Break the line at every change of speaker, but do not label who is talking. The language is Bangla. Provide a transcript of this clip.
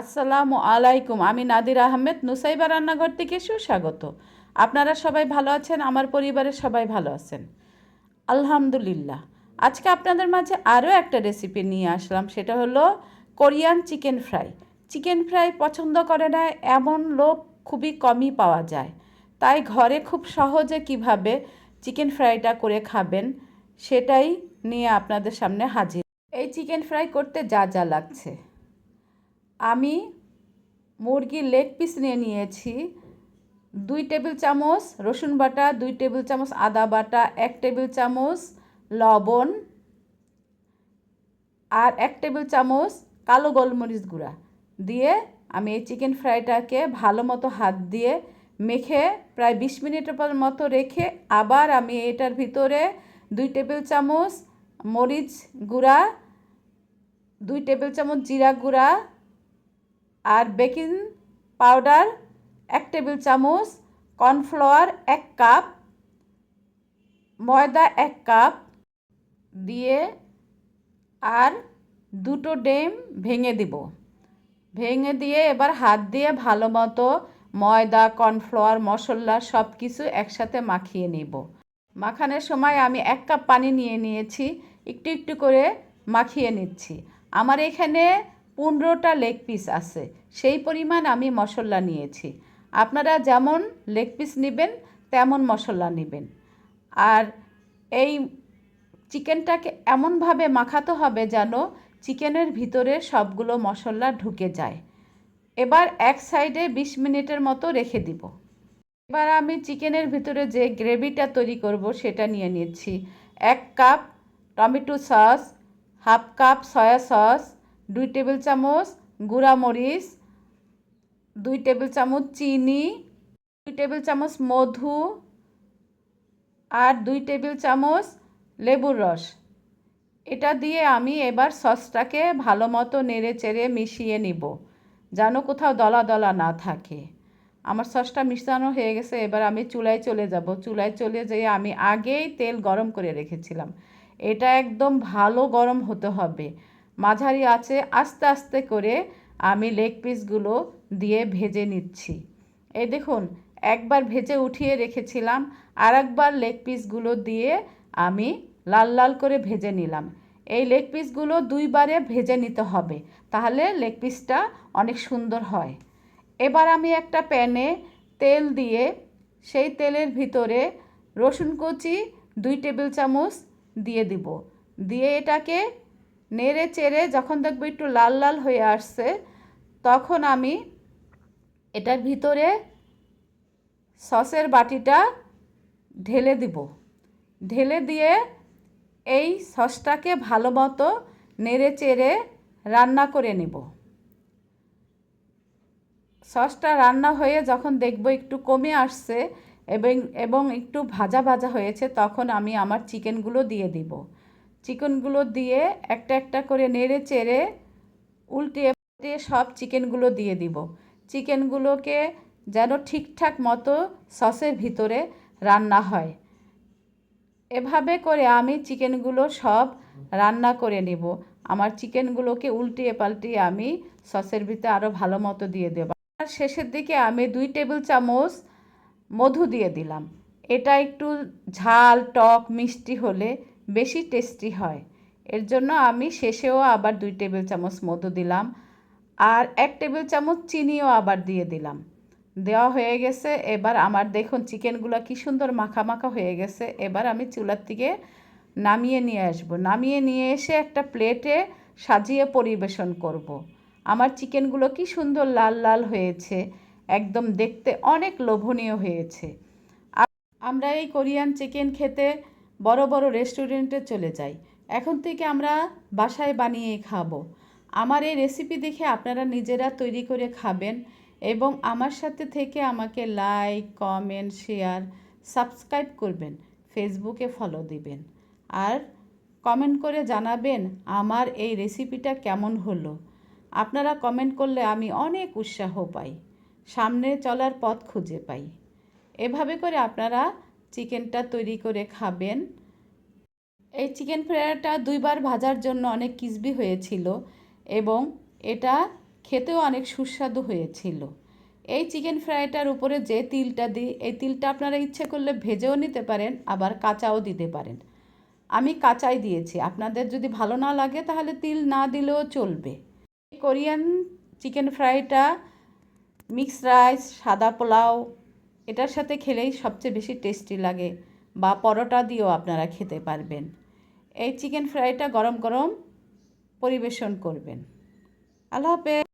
আসসালামু আলাইকুম, আমি নাদির আহমেদ, নুসাইবা রান্নাঘর থেকে সুস্বাগত। আপনারা সবাই ভালো আছেন, আমার পরিবারের সবাই ভালো আছেন। আলহামদুলিল্লাহ। আজকে আপনাদের মাঝে আরও একটা রেসিপি নিয়ে আসলাম, সেটা হলো Korean chicken fry. Chicken fry পছন্দ করে না, এমন লোক খুবই কমই পাওয়া যায়। তাই ঘরে খুব সহজে কীভাবে চিকেন ফ্রাইটা করে খাবেন, সেটাই নিয়ে আপনাদের সামনে হাজির। এই চিকেন ফ্রাই করতে যা যা লাগছে। আমি মুরগির লেগ পিস নিয়ে নিয়েছি। দুই টেবিল চামচ রসুন বাটা, দুই টেবিল চামচ আদা বাটা, এক টেবিল চামচ লবণ আর এক টেবিল চামচ কালো গোলমরিচ গুঁড়া দিয়ে আমি এই চিকেন ফ্রাইটাকে ভালো মতো হাত দিয়ে মেখে প্রায় বিশ মিনিটের পর মতো রেখে আবার আমি এটার ভিতরে দুই টেবিল চামচ মরিচ গুঁড়া, দুই টেবিল চামচ জিরা গুঁড়া আর বেকিং পাউডার এক টেবিল চামচ, কর্নফ্লাওয়ার এক কাপ, ময়দা এক কাপ দিয়ে আর দুটো ডিম ভেঙে দিব। ভেঙে দিয়ে এবার হাত দিয়ে ভালো মতো ময়দা, কর্নফ্লাওয়ার, মশলা সব কিছু একসাথে মাখিয়ে নিব। মাখানোর সময় আমি এক কাপ পানি নিয়ে নিয়েছি, একটু একটু করে মাখিয়ে নিচ্ছি। আমার এখানে পনেরোটা লেগ পিস আছে। সেই পরিমাণ আমি মশলা নিয়েছি। আপনারা যেমন লেগ পিস নেবেন, তেমন মশলা নেবেন। আর এই চিকেনটাকে এমনভাবে মাখাতে হবে যেন চিকেনের ভিতরে সবগুলো মশলা ঢুকে যায়। এবার এক সাইডে বিশ মিনিটের মতো রেখে দিব। এবার আমি চিকেনের ভিতরে যে গ্রেভিটা তৈরি করব সেটা নিয়ে নিচ্ছি। এক cup tomato sauce, half cup soya sauce দুই টেবিল চামচ গুঁড়া মরিচ, দুই টেবিল চামচ চিনি, দুই টেবিল চামচ মধু আর দুই টেবিল চামচ লেবুর রস। এটা দিয়ে আমি এবার সসটাকে ভালো মতো নেড়ে চেড়ে মিশিয়ে নিব, যেন কোথাও দলা দলা না থাকে। আমার সসটা মিশানো হয়ে গেছে, এবার আমি চুলায় চলে যাব। চুলায় চলে যেয়ে আমি আগেই তেল গরম করে রেখেছিলাম। এটা একদম ভালো গরম হতে হবে। মাঝারি আছে, আস্তে আস্তে করে আমি লেগ পিসগুলো দিয়ে ভেজে নিচ্ছি। এই দেখুন, একবার ভেজে উঠিয়ে রেখেছিলাম আর একবার লেগ পিসগুলো দিয়ে আমি লাল লাল করে ভেজে নিলাম। এই লেগ পিসগুলো দুইবারে ভেজে নিতে হবে, তাহলে লেগ পিসটা অনেক সুন্দর হয়। এবার আমি একটা প্যানে তেল দিয়ে সেই তেলের ভিতরে রসুন কুচি দুই টেবিল চামচ দিয়ে দিব। দিয়ে এটাকে নেড়ে চেড়ে যখন দেখব একটু লাল লাল হয়ে আসছে, তখন আমি এটার ভিতরে সসের বাটিটা ঢেলে দিব। ঢেলে দিয়ে এই সসটাকে ভালো মতো নেড়ে চেড়ে রান্না করে নেব। সসটা রান্না হয়ে যখন দেখব একটু কমে আসছে এবং এবং একটু ভাজা ভাজা হয়েছে, তখন আমি আমার চিকেনগুলো দিয়ে দিব। চিকেনগুলো দিয়ে একটা একটা করে নেড়ে চেড়ে উল্টিয়ে সব চিকেনগুলো দিয়ে দিব। চিকেনগুলোকে যেন ঠিকঠাক মতো সসের ভিতরে রান্না হয়। এভাবে করে আমি চিকেনগুলো সব রান্না করে নেব। আমার চিকেনগুলোকে উল্টিয়ে পাল্টিয়ে আমি সসের ভিতরে আরও ভালো মতো দিয়ে দেবো। আর শেষের দিকে আমি দুই টেবিল চামচ মধু দিয়ে দিলাম। এটা একটু ঝাল, টক, মিষ্টি হলে বেশি টেস্টি হয়। এর জন্য আমি শেষেও আবার দুই টেবিল চামচ মধু দিলাম আর এক টেবিল চামচ চিনিও আবার দিয়ে দিলাম। দেওয়া হয়ে গেছে, এবার আমার দেখুন চিকেনগুলো কি সুন্দর মাখা মাখা হয়ে গেছে। এবার আমি চুলার থেকে নামিয়ে নিয়ে আসব। নামিয়ে নিয়ে এসে একটা প্লেটে সাজিয়ে পরিবেশন করব। আমার চিকেনগুলো কি সুন্দর লাল লাল হয়েছে, একদম দেখতে অনেক লোভনীয় হয়েছে। আমরা এই কোরিয়ান চিকেন খেতে বড় বড় রেস্টুরেন্টে চলে যাই। এখন থেকে আমরা বাসায় বানিয়ে খাব। আমার এই রেসিপি দেখে আপনারা নিজেরা তৈরি করে খাবেন এবং আমার সাথে থেকে আমাকে লাইক কমেন্ট শেয়ার সাবস্ক্রাইব করবেন ফেসবুকে ফলো দিবেন। আর কমেন্ট করে জানাবেন আমার এই রেসিপিটা কেমন হলো। আপনারা কমেন্ট করলে আমি অনেক উৎসাহ পাই। সামনে চলার পথ খুঁজে পাই। এভাবে করে আপনারা চিকেনটা তৈরি করে খাবেন। এই চিকেন ফ্রাইটা দুইবার ভাজার জন্য অনেক কিসবি হয়েছিল এবং এটা খেতেও অনেক সুস্বাদু হয়েছিল। এই চিকেন ফ্রাইটার উপরে যে তিলটা দিই এই তিলটা আপনারা ইচ্ছে করলে ভেজেও নিতে পারেন, আবার কাঁচাও দিতে পারেন। আমি কাঁচাই দিয়েছি, আপনাদের যদি ভালো না লাগে তাহলে তিল না দিলেও চলবে। কোরিয়ান চিকেন ফ্রাইটা মিক্স রাইস, সাদা পোলাও এটার সাথে খেলেই সবচেয়ে বেশি টেস্টি লাগে বা পরোটা দিয়েও আপনারা খেতে পারবেন। এই চিকেন ফ্রাইটা গরম গরম পরিবেশন করবেন। আল্লাহ হাফেজ।